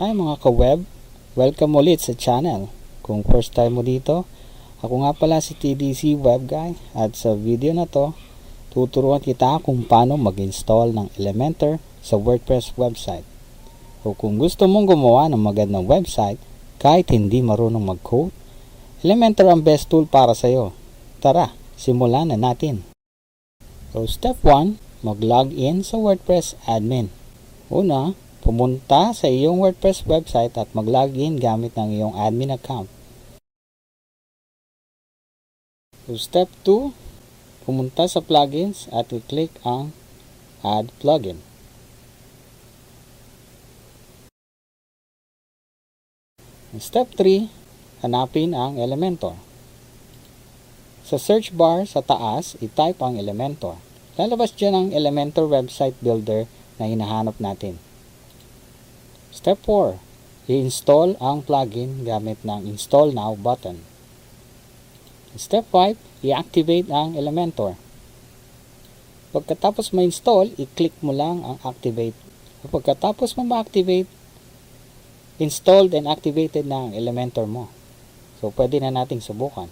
Hi mga ka-web, welcome ulit sa channel. Kung first time mo dito, ako nga pala si TDC Web Guy at sa video na to, tuturuan kita kung paano mag-install ng Elementor sa WordPress website. O kung gusto mong gumawa ng magandang website kahit hindi marunong mag-code, Elementor ang best tool para sa iyo. Tara, simulan na natin. So step 1, mag-log in sa WordPress admin. Una, pumunta sa iyong WordPress website at mag-login gamit ng iyong admin account. So step 2, pumunta sa plugins at i-click ang add plugin. Step 3, hanapin ang Elementor. Sa search bar sa taas, i-type ang Elementor. Lalabas dyan ang Elementor website builder na hinahanap natin. Step 4. I-install ang plugin gamit ng Install Now button. Step 5. I-activate ang Elementor. Pagkatapos ma-install, i-click mo lang ang Activate. Pagkatapos mo ma-activate, installed and activated na ang Elementor mo. So, pwede na nating subukan.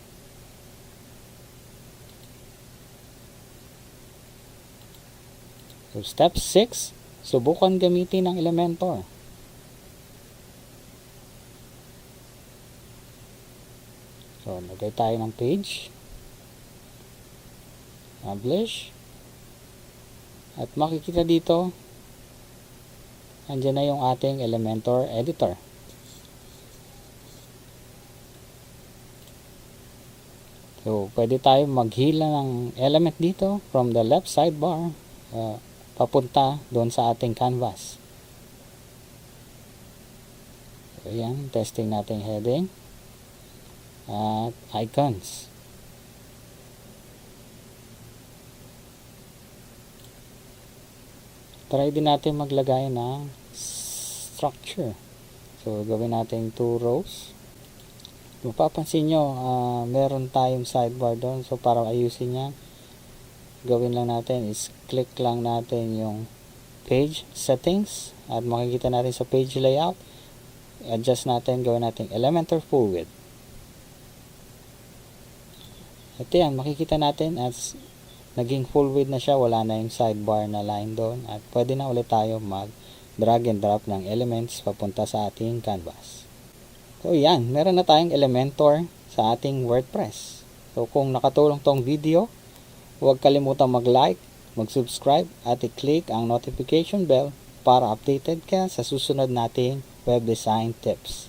So, step 6, subukan gamitin ang Elementor. So, lagay tayo ng page. Publish. At makikita dito, andyan na yung ating Elementor editor. So, pwede tayo maghila ng element dito from the left sidebar uh, papunta doon sa ating canvas. So, yan, testing natin heading at icons. Try din natin maglagay ng structure. So, gawin natin 2 rows. Kung papansin nyo, uh, meron tayong sidebar doon. So, para ayusin yan, gawin lang natin is click lang natin yung page settings at makikita natin sa page layout adjust natin, gawin natin Elementor full width ito yan, makikita natin as naging full width na siya, wala na yung sidebar na line doon at pwede na ulit tayo mag drag and drop ng elements papunta sa ating canvas so yan, meron na tayong Elementor sa ating WordPress so kung nakatulong tong video Huwag kalimutang mag-like, mag-subscribe at i-click ang notification bell para updated ka sa susunod nating web design tips.